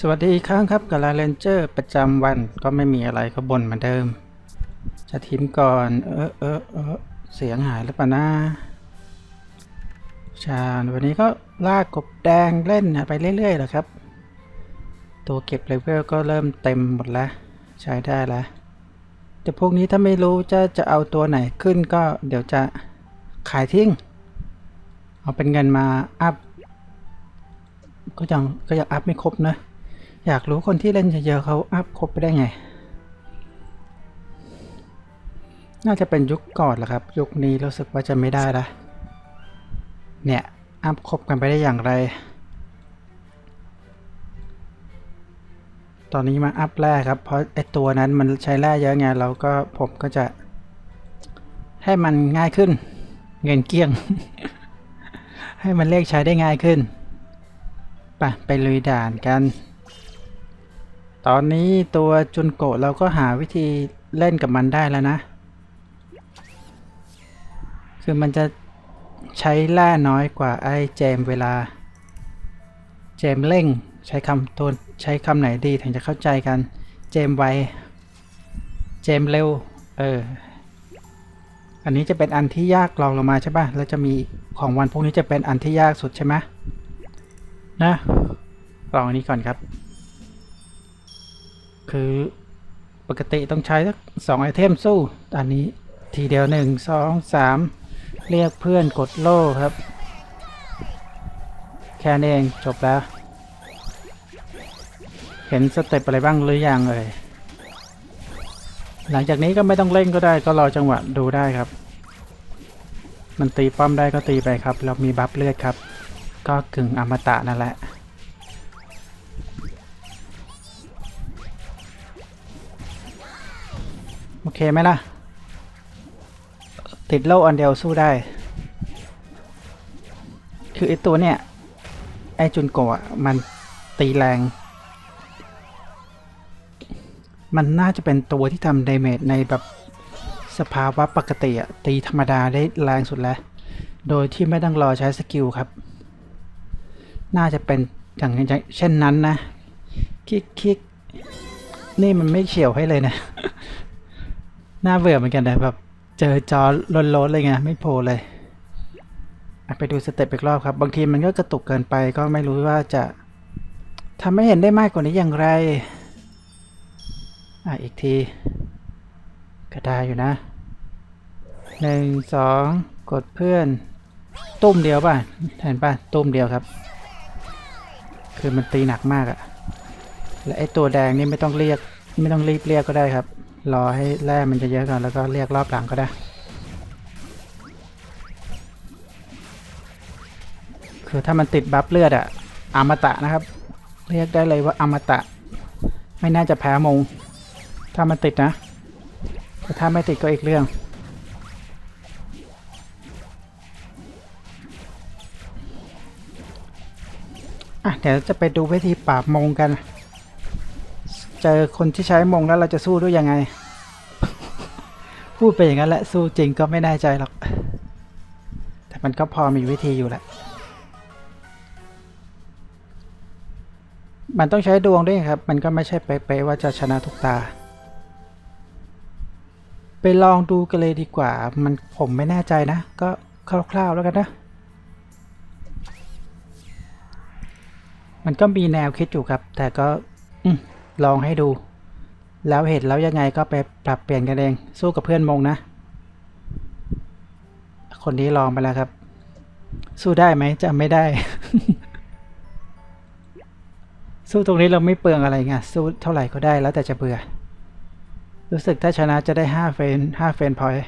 สวัสดีอีกครั้งครับกับลาเรนเจอร์ประจำวันก็ไม่มีอะไรก็บ่นเหมือนเดิม จะทิมก่อน เออเออเออเสียงหายแล้วปะนะชาวันนี้ก็ลากกบแดงเล่นไปเรื่อยๆแหละครับ ตัวเก็บเลเวลก็เริ่มเต็มหมดแล้ว ใช้ได้แล้วแต่พวกนี้ถ้าไม่รู้จะจะเอาตัวไหนขึ้นก็เดี๋ยวจะขายทิ้ง เอาเป็นเงินมาอัพก็ยังก็ยังอัพไม่ครบนะ อยากรู้คนที่เล่นเยอะๆเขาอัพครบไปได้ไง น่าจะเป็นยุคก่อนแหละครับ ยุคนี้รู้สึกว่าจะไม่ได้ละเนี่ย อัพครบกันไปได้อย่างไร ตอนนี้มาอัพแร่ครับ เพราะไอตัวนั้นมันใช้แร่เยอะไงเราก็ผมก็จะ ให้มันง่ายขึ้น เงินเกลี้ยง ให้มันเลขใช้ได้ง่ายขึ้น ไปไปลุยด่านกัน ตอนนี้ตัวจุนโกะเราก็หาวิธีเล่นกับมันได้แล้วนะ คือมันจะใช้แร่น้อยกว่าไอ้เจมเวลาเจมเร่งใช้คำตัวใช้คำไหนดีถึงจะเข้าใจกันเจมไวเจมเร็ว เออ อันนี้จะเป็นอันที่ยากลองลงมาใช่ป่ะ แล้วจะมีของวันพวกนี้จะเป็นอันที่ยากสุดใช่ไหมนะ ลองอันนี้ก่อนครับ คือปกติต้องใช้สักสองไอเทมสู้ อันนี้ทีเดียวหนึ่งสองสามเรียกเพื่อนกดโล่ครับ แค่นี้เองจบแล้ว เห็นสเต็ปอะไรบ้างหรือยังเลย หลังจากนี้ก็ไม่ต้องเล่นก็ได้ก็รอจังหวะดูได้ครับ มันตีป้อมได้ก็ตีไปครับ เรามีบัฟเลือดครับ ก็กึ่งอมตะนั่นแหละ โอเคไหมล่ะ ติดโล่อันเดียวสู้ได้ คือไอตัวเนี่ย ไอจุนโกะอมันตีแรง มันน่าจะเป็นตัวที่ทำดาเมจในแบบสภาวะปกติอะตีธรรมดาได้แรงสุดแล้ว โดยที่ไม่ต้องรอใช้สกิลครับ น่าจะเป็นอย่างเช่นนั้นนะคิกคิกนี่มันไม่เฉียวให้เลยนะ น่าเบื่อเหมือนกันนะแบบเจอจอล้นๆเลยไงไม่โผล่เลยไปดูสเต็ปอีกรอบครับ บางทีมันก็กระตุกเกินไปก็ไม่รู้ว่าจะทำให้เห็นได้มากกว่านี้อย่างไร อะ อีกทีก็ได้อยู่นะหนึ่งสองกดเพื่อน ตุ้มเดียวป่ะ เห็นป่ะ ตุ้มเดียวครับ คือมันตีหนักมากอะและไอตัวแดงนี่ไม่ต้องเรียก ไม่ต้องรีบเรียกก็ได้ครับ รอให้แร่มันจะเยอะก่อนแล้วก็เรียกรอบหลังก็ได้ คือถ้ามันติดบัฟเลือดอะอมตะนะครับ เรียกได้เลยว่าอมตะ ไม่น่าจะแพ้มง ถ้ามันติดนะแต่ถ้าไม่ติดก็อีกเรื่องอะเดี๋ยวจะไปดูวิธีปราบมงกัน เจอคนที่ใช้มงแล้วเราจะสู้ด้วยยังไง พูดไปอย่างนั้นแหละสู้จริงก็ไม่แน่ใจหรอก แต่มันก็พอมีวิธีอยู่แหละ มันต้องใช้ดวงด้วยครับ มันก็ไม่ใช่เป๊ะๆว่าจะชนะทุกตา ไปลองดูกันเลยดีกว่า มันผมไม่แน่ใจนะ ก็คร่าวๆแล้วกันนะมันก็มีแนวคิดอยู่ครับ แต่ก็ อืม ลองให้ดู แล้วเห็นแล้วยังไงก็ไปปรับเปลี่ยนกันเอง สู้กับเพื่อนมงนะ คนนี้ลองไปแล้วครับ สู้ได้ไหมจะไม่ได้ สู้ตรงนี้เราไม่เปลืองอะไรไงสู้เท่าไหร่ก็ได้แล้วแต่จะเบื่อ รู้สึกถ้าชนะจะได้ห้าเฟนห้าเฟนพอยต์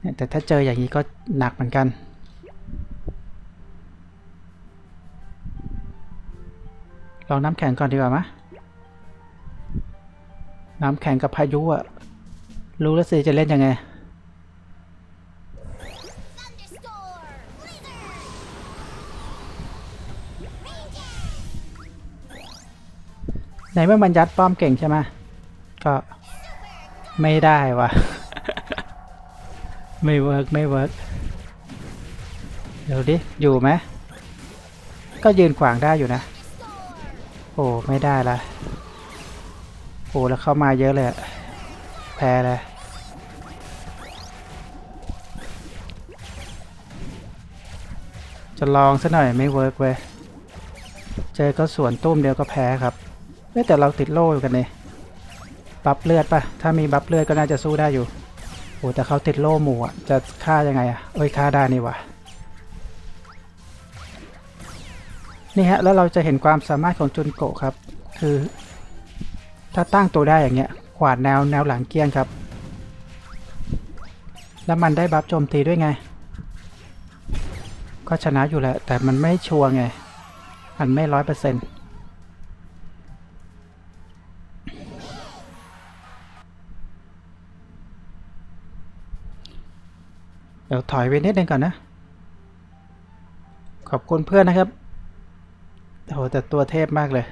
เนี่ยแต่ถ้าเจออย่างนี้ก็หนักเหมือนกันลองน้ำแข็งก่อนดีกว่ามะ น้ำแข็งกับพายุอะรู้แล้วสิจะเล่นยังไงในเมื่อมันยัดป้อมเก่งใช่ไหมก็ไม่ได้วะไม่เวิร์กไม่เวิร์กเดี๋ยวดิ อยู่ไหมก็ยืนขวางได้อยู่นะ โอ้ ไม่ได้ละ อ้แล้วเข้ามาเยอะเลยแพ้เลยจะลองซะหน่อยไม่เวิร์กเว้ยเจอก็สวนตุ้มเดียวก็แพ้ครับเอ้ยแต่เราติดโล่อยู่กันนี่บัฟเลือดปะถ้ามีบัฟเลือดก็น่าจะสู้ได้อยู่โอ้แต่เขาติดโล่หมู่อะ จะฆ่ายังไงอะ เอ้ยฆ่าได้นี่วะนี่ฮะ แล้วเราจะเห็นความสามารถของจุนโกะครับ คือ ถ้าตั้งตัวได้อย่างเงี้ย ขวาดแนวแนวหลังเกี้ยงครับ แล้วมันได้บัฟโจมตีด้วยไง ก็ชนะอยู่แหละ แต่มันไม่ชัวร์ไง มันไม่ร้อยเปอร์เซ็นต์เดี๋ยวถอยไปนิดนึงก่อนนะ ขอบคุณเพื่อนนะครับโหแต่ตัวเทพมากเลย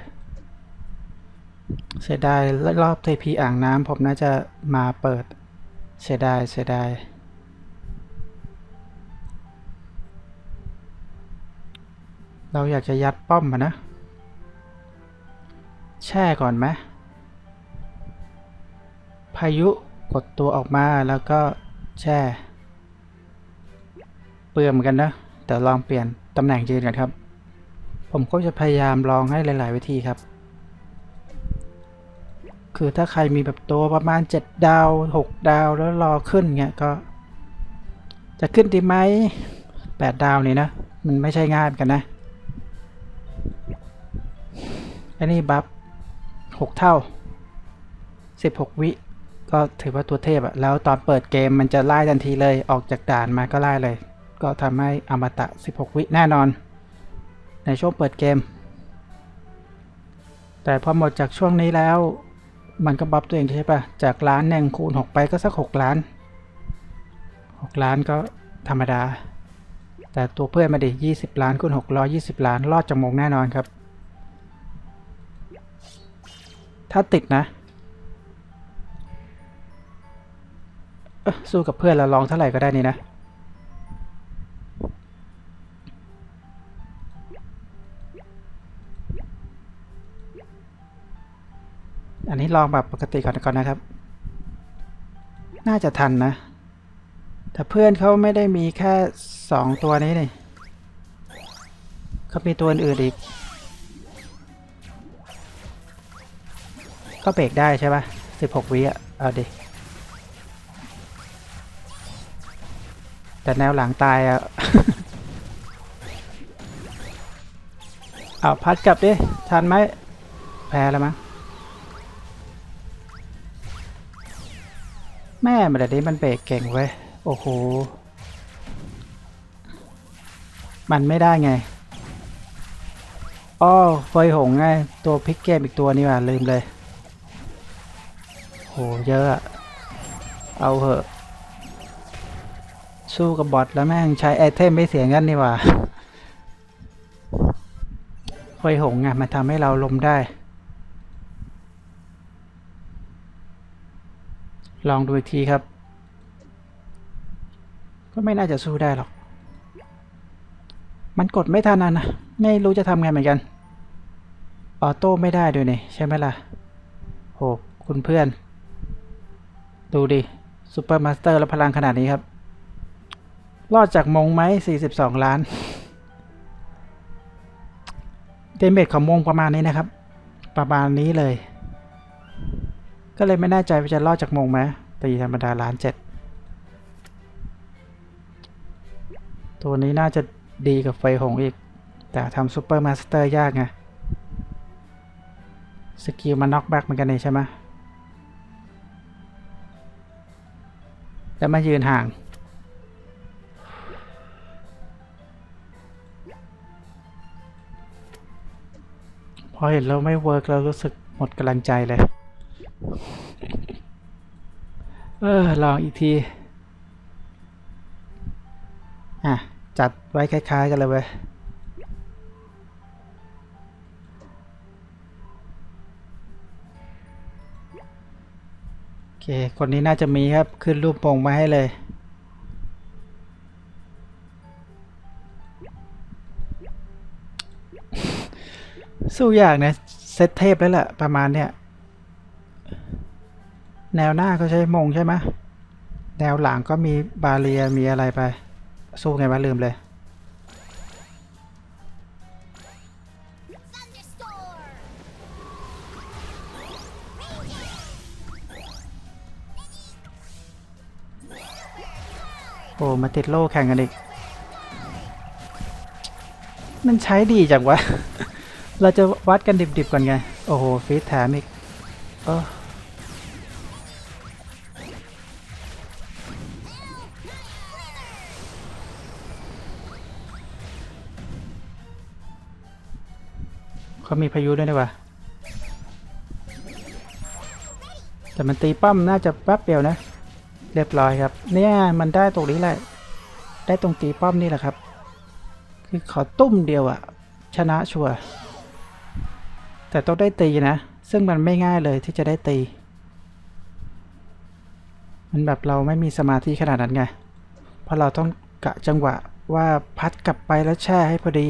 เสียดายรอบเทพีอ่างน้ำผมน่าจะมาเปิด เสียดายเสียดายเราอยากจะยัดป้อมมานะ แช่ก่อนไหมพายุกดตัวออกมาแล้วก็แช่ เปลือมอนกันนะ แต่ลองเปลี่ยนตำแหน่งยืนกันครับ ผมก็จะพยายามลองให้หลาย ๆ วิธีครับ คือถ้าใครมีแบบตัวประมาณ 7 ดาว 6 ดาวแล้วรอขึ้นเงี้ยก็ จะขึ้นดีไหม8 ดาวนี่นะ มันไม่ใช่ง่ายกันนะอันนี้บัฟหกเท่าสิบหกวิก็ถือว่าตัวเทพอะแล้วตอนเปิดเกมมันจะไล่ทันทีเลยออกจากด่านมาก็ไล่เลย ก็ทำให้อมตะ 16 วิแน่นอน ในช่วงเปิดเกม แต่พอหมดจากช่วงนี้แล้ว มันก็บัฟตัวเองใช่ปะจากล้านหนึ่งคูณ 6 ไปก็สัก 6 ล้าน 6 ล้านก็ธรรมดา แต่ตัวเพื่อนมาดิ20 ล้านคูณ620 ล้าน รอดจากมงแน่นอนครับ ถ้าติดนะสู้กับเพื่อนแล้วลองเท่าไหร่ก็ได้นี่นะ ลองแบบปกติก่อนก่อนนะครับ น่าจะทันนะ แต่เพื่อนเขาไม่ได้มีแค่สองตัวนี้นี่เขามีตัวอื่นอีก ก็เบรกได้ใช่ปะสิบหกวิอะ เอาดิ แต่แนวหลังตายอะเอาพัดกลับดิ ทันไหมแพ้แล้วมั้ง แม่มันเดี๋ยวนี้มันเบรกเก่งเว้ย โอ้โห มันไม่ได้ไงอ้อเฟยหงไง ตัวพิกเกมอีกตัวนี่ว่าลืมเลย โห เยอะอะเอาเหอะ สู้กับบอทแล้วแม่งใช้ไอเทมไม่เสียเงินนี่ว่าเฟยหงอะมันทำให้เราลมได้ ลองดูอีกทีครับ ก็ไม่น่าจะสู้ได้หรอก มันกดไม่ทันนะนะ ไม่รู้จะทำไงเหมือนกัน ออโต้ไม่ได้ด้วยนี่ใช่ไหมล่ะโหคุณเพื่อน ดูดิซูเปอร์มาสเตอร์แล้วพลังขนาดนี้ครับ รอดจากมงไหม 42 ล้าน เดเมจของมงประมาณนี้นะครับ ประมาณนี้เลย ก็เลยไม่แน่ใจว่าจะรอดจากมงไหมตีธรรมดาล้านเจ็ดตัวนี้น่าจะดีกับไฟหงอีก แต่ทำซูเปอร์มาสเตอร์ยากไง สกิลมันน็อกแบ็กเหมือนกันนี่ใช่ไหมแล้วมายืนห่าง พอเห็นเราไม่เวิร์กเรารู้สึกหมดกำลังใจเลย เออ ลองอีกที อะ จัดไว้คล้าย ๆ กันเลยเว้ยโอเค คนนี้น่าจะมีครับ ขึ้นรูปโป่งมาให้เลยสู้ยากนะ เซตเทพแล้วแหละประมาณเนี้ย แนวหน้าก็ใช้มงใช่ไหมแนวหลังก็มีบาเรียมีอะไรไป สู้ไงวะลืมเลย โอ้มาติดโล่แข่งกันอีก มันใช้ดีจังวะ เราจะวัดกันดิบๆก่อนไง โอ้โหฟีดแถมอีกเออ เขามีพายุด้วยนี่วะแต่มันตีปั้มน่าจะแป๊บเดียวนะ เรียบร้อยครับ เนี่ยมันได้ตรงนี้แหละ ได้ตรงตีป้อมนี่แหละครับ คือขอตุ้มเดียวอะชนะชัวร์แต่ต้องได้ตีนะ ซึ่งมันไม่ง่ายเลยที่จะได้ตี มันแบบเราไม่มีสมาธิขนาดนั้นไง เพราะเราต้องกะจังหวะว่าพัดกลับไปแล้วแช่ให้พอดี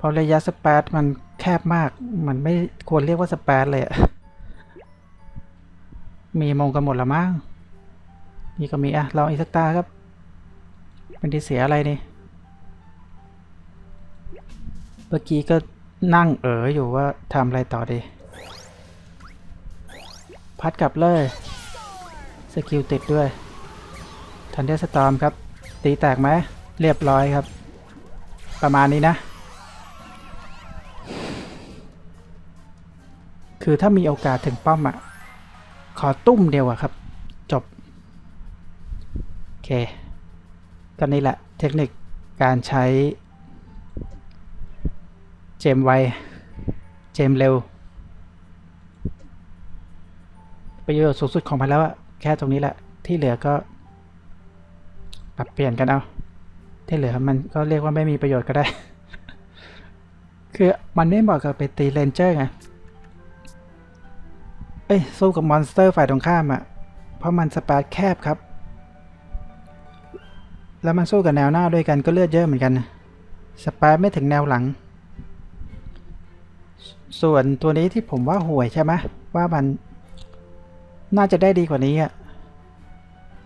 เพราะระยะสเปซมันแคบมาก มันไม่ควรเรียกว่าสเปซเลยอะมีมงกันหมดละมั้ง นี่ก็มีอะลองอีกสักตาครับมันได้เสียอะไรนี่ เมื่อกี้ก็นั่งเอ๋ออยู่ว่าทำอะไรต่อดี พัดกลับเลย สกิลติดด้วย ทันเดอร์สตอมครับ ตีแตกไหม เรียบร้อยครับ ประมาณนี้นะ คือถ้ามีโอกาสถึงป้อมอะขอตุ้มเดียวอะครับ จบ โอเค ก็นี่แหละเทคนิคการใช้ เจมไว เจมเร็ว ประโยชน์สูงสุดของมันแล้วอะแค่ตรงนี้แหละ ที่เหลือก็ ปรับเปลี่ยนกันเอา ที่เหลือมันก็เรียกว่าไม่มีประโยชน์ก็ได้ คือมันไม่เหมาะกับไปตีเลนเจอร์ไง เอ้ยสู้กับมอนสเตอร์ฝ่ายตรงข้ามอะ่ะ เพราะมันสปาร์ตแคบครับ แล้วมันสู้กับแนวหน้าด้วยกันก็เลือดเยอะเหมือนกันนะสปาร์ตไม่ถึงแนวหลัง ส่วนตัวนี้ที่ผมว่าห่วยใช่ไหมว่ามันน่าจะได้ดีกว่านี้อะ่ะ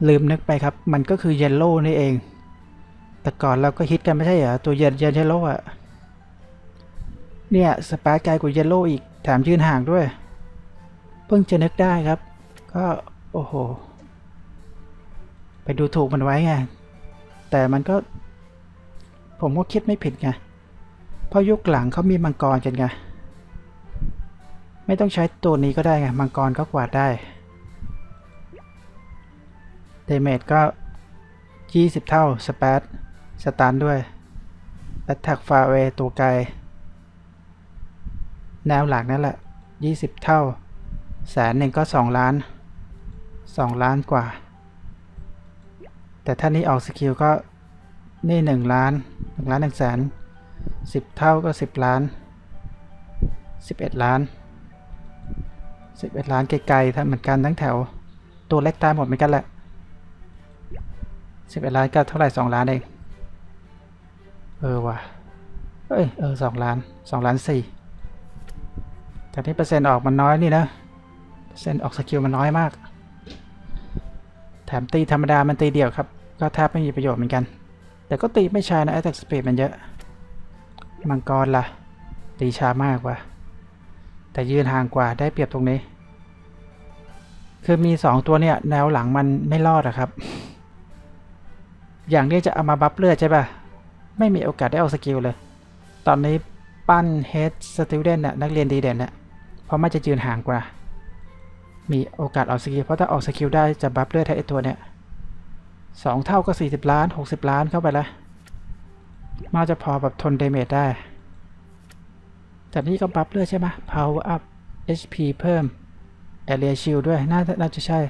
ลืมนึกไปครับ มันก็คือเยลโล่นี่เอง แต่ก่อนเราก็ฮิตกันไม่ใช่เหรอ ตัวเยนเยนเยลโล่อะเนี่ยสปาร์ตไกลกว่าเยลโล่อีกแถมยืนห่างด้วย เพิ่งจะนึกได้ครับ ก็โอ้โห ไปดูถูกมันไว้ไง แต่มันก็ ผมก็คิดไม่ผิดไง เพราะยุคหลังเขามีมังกรกันไง ไม่ต้องใช้ตัวนี้ก็ได้ไง มังกรก็กวาดได้เดเมจก็ 20 เท่า สเปซสตันด้วย a t t a c k far away ตัวไกล แนวหลักนั่นแหละ 20 เท่า แสนหนึ่งก็สองล้านสองล้านกว่า แต่ถ้านี้ออกสกิลก็นี่หนึ่งล้านหนึ่งล้านหนึ่งแสนสิบเท่าก็สิบล้านสิบเอ็ดล้านสิบเอ็ดล้านไกลๆทั้งเหมือนกันทั้งแถว ตัวเล็กตายหมดเหมือนกันแหละสิบเอ็ดล้านก็เท่าไหร่สองล้านเอง เออว่ะเอ้ยเออสองล้านสองล้านสี่แต่ที่เปอร์เซ็นต์ออกมันน้อยนี่นะ เส้นออกสกิลมันน้อยมาก แถมตีธรรมดามันตีเดียวครับ ก็แทบไม่มีประโยชน์เหมือนกัน แต่ก็ตีไม่ช้านะ Attack Speed มันเยอะ มังกรล่ะ ตีช้ามากกว่าแต่ยืนห่างกว่าได้เปรียบตรงนี้ คือมีสองตัวเนี่ยแนวหลังมันไม่รอดอะครับ อย่างนี้จะเอามาบัฟเลือดใช่ปะไม่มีโอกาสได้ออกสกิลเลย ตอนนี้ปั้น Head Student น่ะนักเรียนดีเด่นน่ะเพราะมันจะยืนห่างกว่า มีโอกาสออกสกิลเพราะถ้าออกสกิลได้จะบัฟเลือดให้ไอตัวเนี้ยสองเท่าก็สี่สิบล้านหกสิบล้านเข้าไปแล้วน่าจะพอแบบทนเดเมจได้ แต่นี่ก็บัฟเลือดใช่ไหม power up HP เพิ่ม area shield ด้วย น่าน่าจะใช่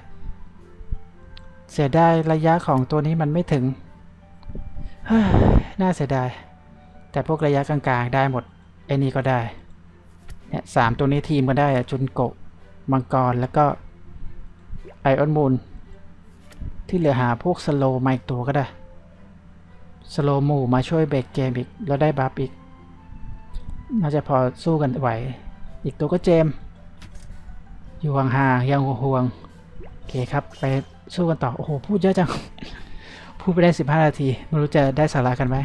เสียดายระยะของตัวนี้มันไม่ถึง น่าเสียดาย แต่พวกระยะกลางๆได้หมด ไอ้นี่ก็ได้ เนี่ยสามตัวนี้ทีมก็ได้อะจุนโกะ มังกรแล้วก็ไอออนมูลที่เหลือหาพวกสโลมาอีกตัวก็ได้ สโลมูมาช่วยเบรกเกมอีก แล้วได้บัฟอีก น่าจะพอสู้กันไหว อีกตัวก็เจม อยู่ห่างๆยังห่วงๆโอเคครับ ไปสู้กันต่อ โอ้โห พูดเยอะจัง พูดไปได้ 15 นาที ไม่รู้จะได้สาระกันไหม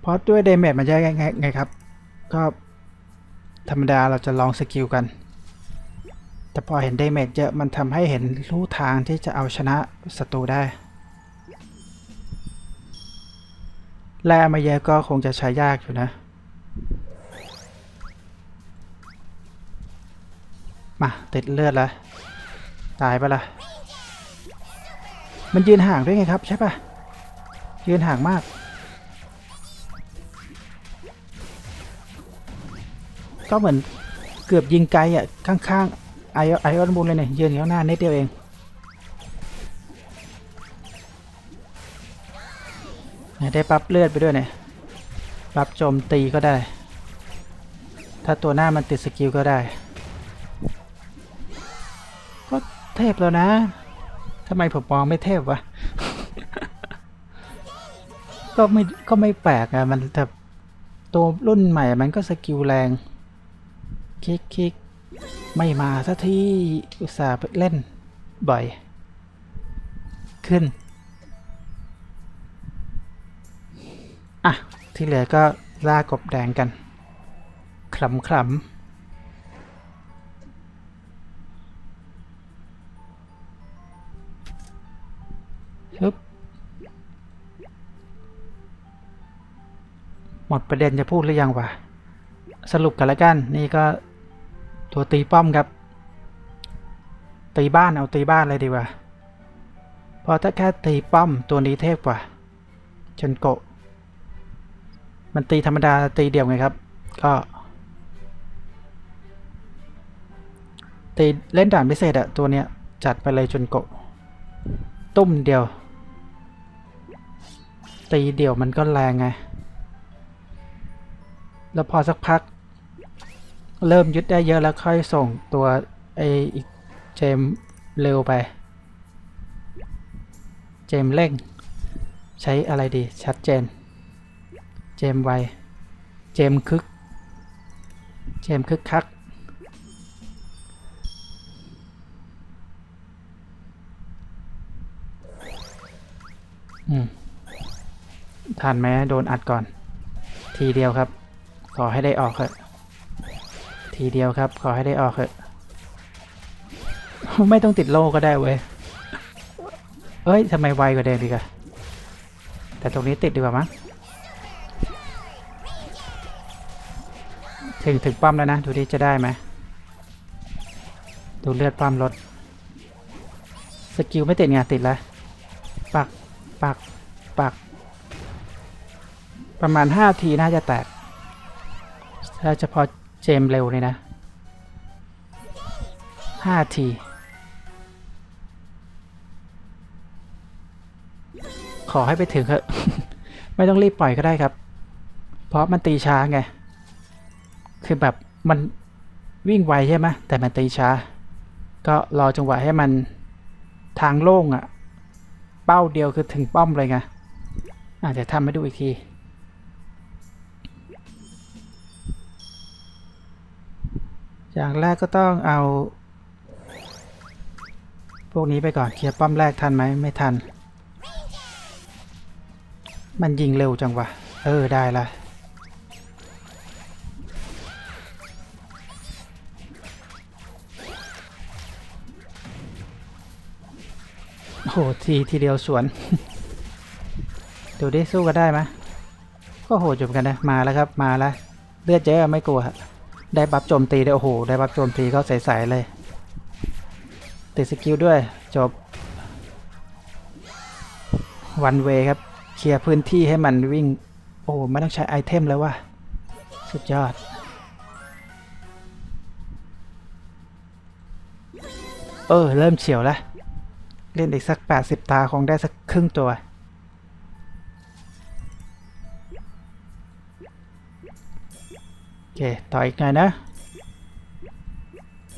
เพราะด้วยเดเมจมันจะไงไงไงครับ ก็ ธรรมดาเราจะลองสกิลกัน แต่พอเห็นเดเมจเยอะมันทำให้เห็นลู่ทางที่จะเอาชนะศัตรูได้ แร่มาเยอะก็คงจะใช้ยากอยู่นะ มา ติดเลือดแล้ว ตายปะล่ะ มันยืนห่างด้วยไงครับใช่ปะยืนห่างมาก ก็เหมือนเกือบยิงไกลอะ ข้างๆไออไอออนบุลเลยเนี่ยยืนอยู่ข้างหน้านิดเดียวเองเนี่ยได้ปั๊บเลือดไปด้วยเนี่ยปั๊บโจมตีก็ได้ ถ้าตัวหน้ามันติดสกิลก็ได้ ก็เทพแล้วนะทำไมผมมองไม่เทพวะก็ไม่ก็ไม่แปลกอะมันแต่ตัวรุ่นใหม่มันก็สกิลแรง คลิกคลิกไม่มาสักทีอุตส่าห์เล่น บ่อย ขึ้น อะ ที่เหลือก็ล่ากบแดงกันขลำขลำฮึบหมดประเด็นจะพูดหรือยังวะ สรุปกันแล้วกัน นี่ก็ ตัวตีป้อมครับ ตีบ้านเอาตีบ้านเลยดีกว่าพราะถ้าแค่ตีป้อมตัวนี้เทพกว่าชนโกะมันตีธรรมดาตีเดี่ยวไงครับ ก็ ตีเล่นด่านพิเศษอะตัวเนี้ยจัดไปเลยชนโกะตุ้มเดียว ตีเดี่ยวมันก็แรงไง แล้วพอสักพัก เริ่มยึดได้เยอะแล้วค่อยส่งตัวไออีกเจมเร็วไป เจมเร่ง ใช้อะไรดีชัดเจน เจมไว เจมคึก เจมคึกคักอืมทันไหมโดนอัดก่อน ทีเดียวครับ ขอให้ได้ออกเถอะ ทีเดียวครับ ขอให้ได้ออกเถอะ ไม่ต้องติดโล่ก็ได้เว้ย เอ้ยทำไมไวกว่าเดิมดีกอะแต่ตรงนี้ติดดีกว่ามั้งถึงถึงป้อมแล้วนะ ดูดิจะได้ไหมดูเลือดป้อมลดสกิลไม่ติดไงติดแล้วปักปักปัก ประมาณห้าทีน่าจะแตกถ้าเฉพาะ เจมเร็วเลยนะห้าทีขอให้ไปถึงเถอะไม่ต้องรีบปล่อยก็ได้ครับ เพราะมันตีช้าไง คือแบบมันวิ่งไวใช่ไหมแต่มันตีช้า ก็รอจังหวะให้มันทางโล่งอะ่ะ เป้าเดียวคือถึงป้อมเลยไงอาจจะทำให้ดูอีกที อย่างแรกก็ต้องเอา พวกนี้ไปก่อนเคลียร์ป้อมแรกทันไหมไม่ทัน มันยิงเร็วจังวะ เออ ได้ละโหทีทีเดียวสวนดูดิสู้กันได้ไหมก็โหดอยู่เหมือนกันนะ มาแล้วครับ มาแล้ว เลือดเยอะไม่กลัว ได้บัฟโจมตีได้โอ้โหได้บัฟโจมตีก็ใสๆเลย ติดสกิลด้วยจบวันเวครับเคลียร์พื้นที่ให้มันวิ่ง โอ้ไม่ต้องใช้ไอเทมแล้วว่ะสุดยอด เออ เริ่มเฉียวแล้ว เล่นอีกสัก 80 ตาคงได้สักครึ่งตัว อเค ต่ออีกหน่อยนะ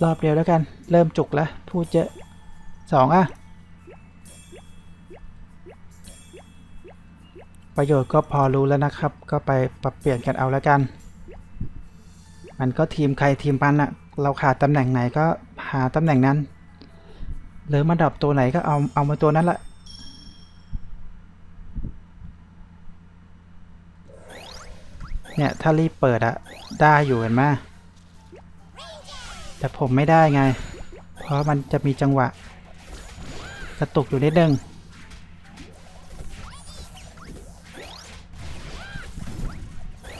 รอบเดียวแล้วกัน เริ่มจุกแล้ว พูดเยอะสองอะ ประโยชน์ก็พอรู้แล้วนะครับ ก็ไปปรับเปลี่ยนกันเอาแล้วกัน มันก็ทีมใครทีมมันอะเราขาดตำแหน่งไหนก็หาตำแหน่งนั้น หรือมาดรอปตัวไหนก็เอาเอามาตัวนั้นละ เนี่ย ถ้ารีบเปิดอะได้อยู่เห็นไหมแต่ผมไม่ได้ไง เพราะมันจะมีจังหวะ กระตุกอยู่นิดนึง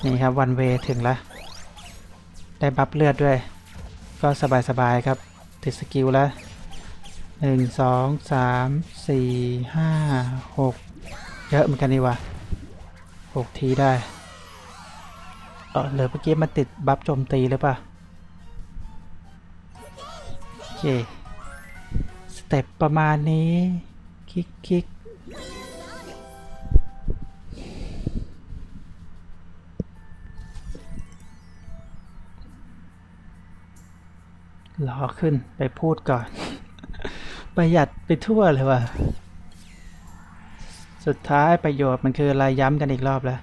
นี่ครับวันเวถึงแล้ว ได้บัฟเลือดด้วย ก็สบายๆครับ ติดสกิลแล้วหนึ่งสองสามสี่ห้าหกเยอะเหมือนกันนี่วะหกทีได้ เออเหลือเมื่อกี้มันติดบัฟโจมตีหรือเปล่าโอเคสเต็ปประมาณนี้ คลิกคลิกรอขึ้นไปพูดก่อน ประหยัดไปทั่วเลยว่ะ สุดท้ายประโยชน์มันคืออะไรย้ำกันอีกรอบแล้ว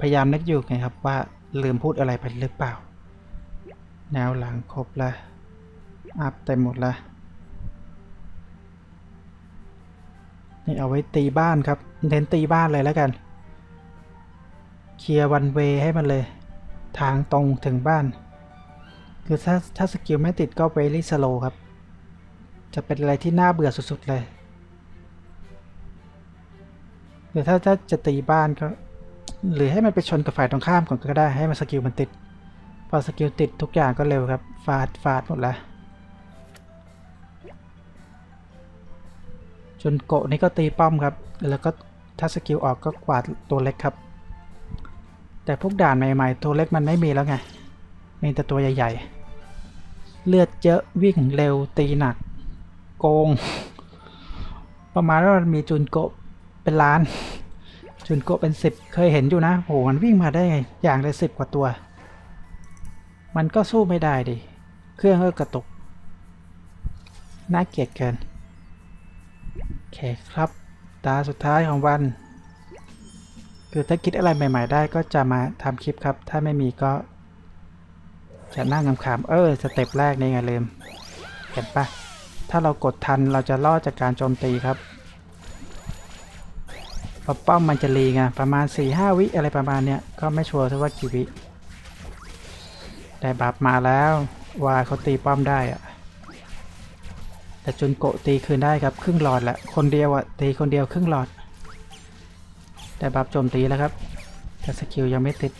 พยายามนึกอยู่ไงครับว่าลืมพูดอะไรไปหรือเปล่า แนวหลังครบแล้วอัพเต็มหมดแล้วนี่เอาไว้ตีบ้านครับเน้นตีบ้านเลยแล้วกัน เคลียร์วันเวให้มันเลย ทางตรงถึงบ้าน คือถ้าถ้าสกิลไม่ติดก็เวลี่สโลครับ จะเป็นอะไรที่น่าเบื่อสุดๆเลยหรือถ้าถ้าจะตีบ้านก็ หรือให้มันไปชนกับฝ่ายตรงข้ามก่อนก็ได้ให้มันสกิลมันติด พอสกิลติดทุกอย่างก็เร็วครับ ฟาดฟาดหมดแล้วจนโกะนี่ก็ตีป้อมครับ แล้วก็ถ้าสกิลออกก็กวาดตัวเล็กครับ แต่พวกด่านใหม่ๆ ตัวเล็กมันไม่มีแล้วไง มีแต่ตัวใหญ่ๆ เลือดเยอะวิ่งเร็วตีหนัก โกง ประมาณว่ามันมีจุนโกะเป็นล้าน จุนโกเป็นสิบเคยเห็นอยู่นะโหมันวิ่งมาได้ไงอย่างเละสิบกว่าตัว มันก็สู้ไม่ได้ดิ เครื่องก็กระตุก น่าเกลียดเกินโอเคครับ ตาสุดท้ายของวัน คือถ้าคิดอะไรใหม่ ๆ ได้ก็จะมาทำคลิปครับ ถ้าไม่มีก็จะนั่งขำๆเออ สเต็ปแรกนี่ไงลืม เห็นปะถ้าเรากดทันเราจะรอดจากการโจมตีครับ พราะป้อมมันจะรีไงประมาณ4-5วิอะไรประมาณเนี้ยก็ไม่ชัวร์ว่ากี่วิได้บัฟมาแล้วว่าเขาตีป้อมได้อะแต่จุนโกตีคืนได้ครับครึ่งหลอดแหละคนเดียวอะตีคนเดียวครึ่งหลอดได้บัฟโจมตีแล้วครับ แต่สกิลยังไม่ติด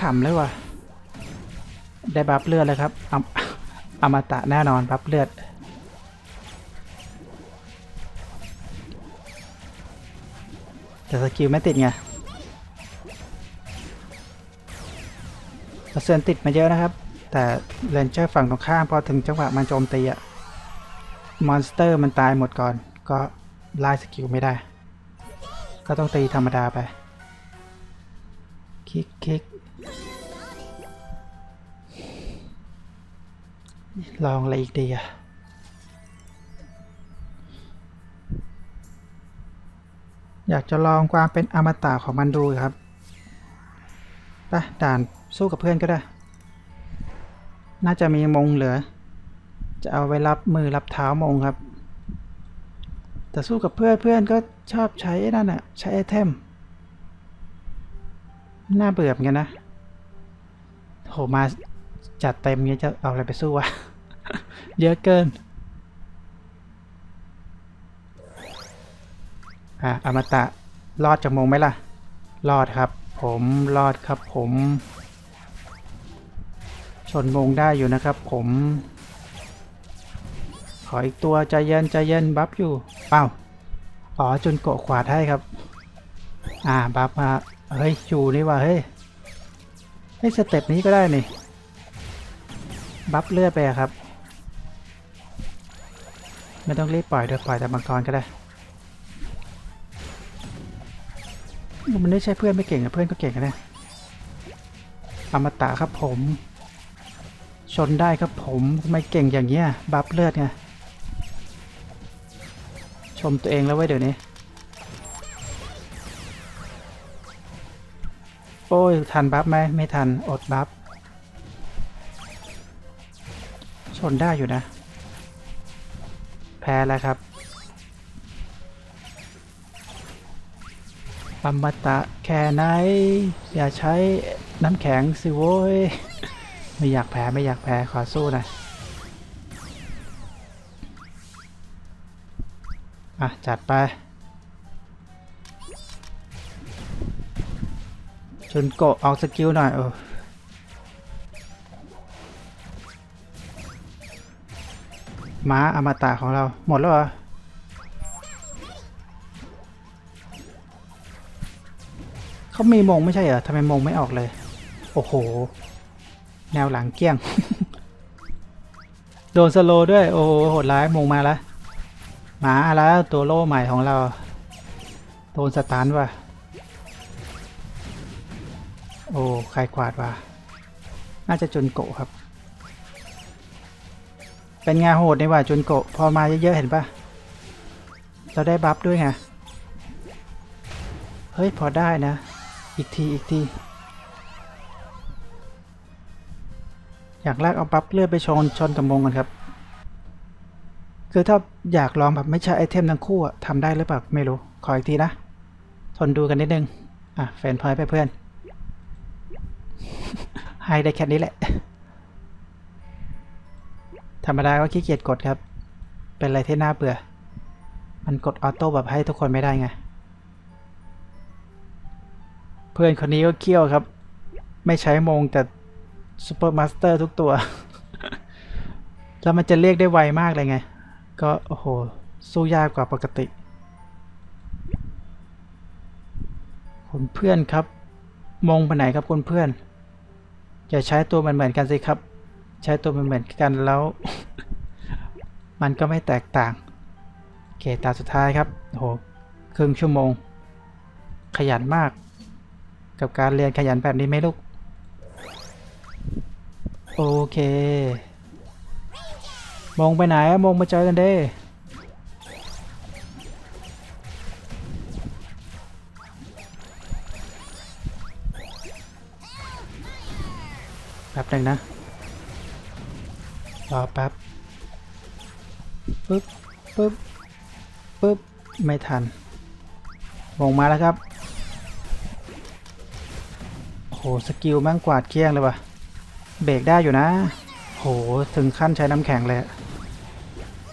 ขำๆเลยว่ะได้บัฟเลือดเลยครับอมอมตะแน่นอนบัฟเลือด แต่สกิลไม่ติดไงเปอร์เซ็นต์ติดมาเยอะนะครับ แต่เลนเจอร์ฝั่งตรงข้ามพอถึงจังหวะมันโจมตีอะมอนสเตอร์มันตายหมดก่อน ก็ไล่สกิลไม่ได้ ก็ต้องตีธรรมดาไป คลิกคลิกลองอะไรอีกดีอะ อยากจะลองความเป็นอมตะของมันดูครับไปด่านสู้กับเพื่อนก็ได้ น่าจะมีมงเหลือ จะเอาไว้รับมือรับเท้ามงครับ แต่สู้กับเพื่อนเพื่อนก็ชอบใช้นั่นอะใช้ไอเทม น่าเบื่อเหมือนกันนะโหมาจัดเต็มเงี้ยจะเอาอะไรไปสู้วะ เยอะเกิน อะอมตะรอดจากมงไหมล่ะ รอดครับ ผมรอดครับผม ชนมงได้อยู่นะครับ ผม ขออีกตัวใจเย็นใจเย็นบัฟอยู่เอ้าอ๋อจนโกะขวาดให้ครับ อ่าบัฟมาเฮ้ยอยู่นี่ว่าเฮ้ยให้สเต็ปนี้ก็ได้นี่บัฟเลือดไปครับ ไม่ต้องรีบปล่อยเดี๋ยวปล่อยแต่มังกรก็ได้ มันไม่ใช่เพื่อนไม่เก่งนะเพื่อนก็เก่งนะเนี่ยอมตะครับผม ชนได้ครับผมทำไม่เก่งอย่างเงี้ยบัฟเลือดไงชมตัวเองแล้วเว้เดี๋ยวนี้ โอ้ย ทันบัฟไหมไม่ทันอดบัฟชนได้อยู่นะ แพ้แล้วครับ อมตะแค่ไหน อย่าใช้น้ำแข็งสิโว้ย ไม่อยากแพ้ไม่อยากแพ้ขอสู้หน่อยอะ จัดไปจนโกเอาสกิลหน่อย เออม้าอมตะของเราหมดแล้วเหรอ เขามีมงไม่ใช่เหรอทำไมมงไม่ออกเลย โอ้โห แนวหลังเกี้ยง โดนสโลด้วย โอ้โหโหดร้ายมงมาแล้วหมาแล้วตัวโล่ใหม่ของเรา โดนสตันว่ะ โอ้ใครกวาดวะน่าจะจุนโกะครับ เป็นไงโหดนี่ว่าจุนโกะพอมาเยอะๆเห็นปะเราได้บัฟด้วยไง เฮ้ย พอได้นะ อีกที อีกที อยากแรกเอาบัฟเลื่อดไปชนชนกับมงกันครับ คือถ้าอยากลองแบบไม่ใช่ไอเทมทั้งคู่ทำได้หรือเปล่าไม่รู้ ขออีกทีนะ ทนดูกันนิดนึง อะแฟนพอยไปเพื่อนให้ได้แค่นี้แหละ ธรรมดาก็ขี้เกียจกดครับ เป็นอะไรที่น่าเบื่อ มันกดออโต้แบบให้ทุกคนไม่ได้ไง พื่อนคนนี้ก็เคี่ยวครับ ไม่ใช้มงแต่ซูเปอร์มาสเตอร์ทุกตัว แล้วมันจะเรียกได้ไวมากเลยไง ก็โอ้โห สู้ยากกว่าปกติคุณเพื่อนครับ มงไปไหนครับคุณเพื่อน อย่าใช้ตัวมันเหมือนกันสิครับ ใช้ตัวมันเหมือนกันแล้ว มันก็ไม่แตกต่างโอเคตาสุดท้ายครับโอ้โหครึ่งชั่วโมง ขยันมาก กับการเรียนขยันแบบนี้ไหมลูก โอเค มองไปไหนอะมองมาเจอกันเด้แป๊บหนึ่งนะ รอแป๊บปึ๊บปึ๊บปึ๊บ ไม่ทันมงมาแล้วครับ โอ้โหสกิลแม่งกวาดเกลี้ยงเลยว่ะ เบรกได้อยู่นะ โหถึงขั้นใช้น้ำแข็งเลยอะ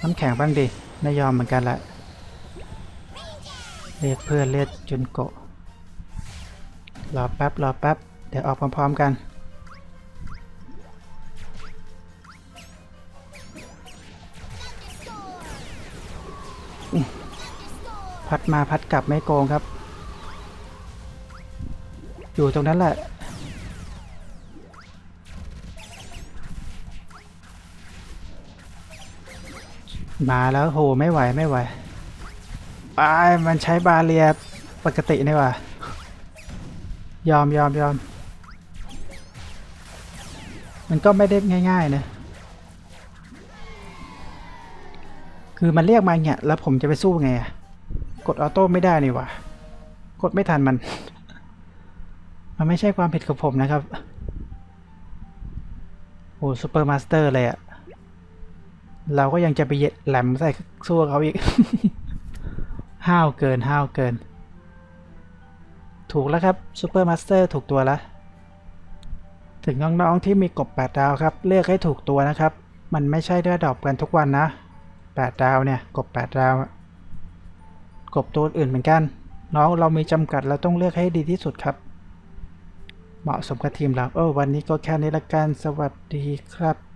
น้ำแข็งบ้างดิไม่ยอมเหมือนกันละเรียกเพื่อนเรียกจุนโกะรอแป๊บรอแป๊บ เดี๋ยวออกพร้อมๆกัน พัดมาพัดกลับไม่โกงครับ อยู่ตรงนั้นแหละ มาแล้วโหไม่ไหวไม่ไหวไปมันใช้บาเรียปกตินี่ว่ายอมยอมยอมมันก็ไม่ได้ง่ายๆนะคือมันเรียกมาเงี้ยแล้วผมจะไปสู้ไงอะกดออโต้ไม่ได้นี่ว่ากดไม่ทันมัน มันไม่ใช่ความผิดของผมนะครับโอ้ซูเปอร์มาสเตอร์เลยอะ เราก็ยังจะไปเย็ดแหลมใส่สู้เขาอีก ห้าวเกินห้าวเกิน ถูกแล้วครับซูเปอร์มาสเตอร์ถูกตัวแล้ว ถึงน้องๆที่มีกบแปดดาวครับ เลือกให้ถูกตัวนะครับ มันไม่ใช่ได้ดอปกันทุกวันนะแปดดาวเนี่ย กบแปดดาว กบตัวอื่นเหมือนกัน น้องเรามีจำกัดเราต้องเลือกให้ดีที่สุดครับ เหมาะสมกับทีมเราเออวันนี้ก็แค่นี้ละกันสวัสดีครับ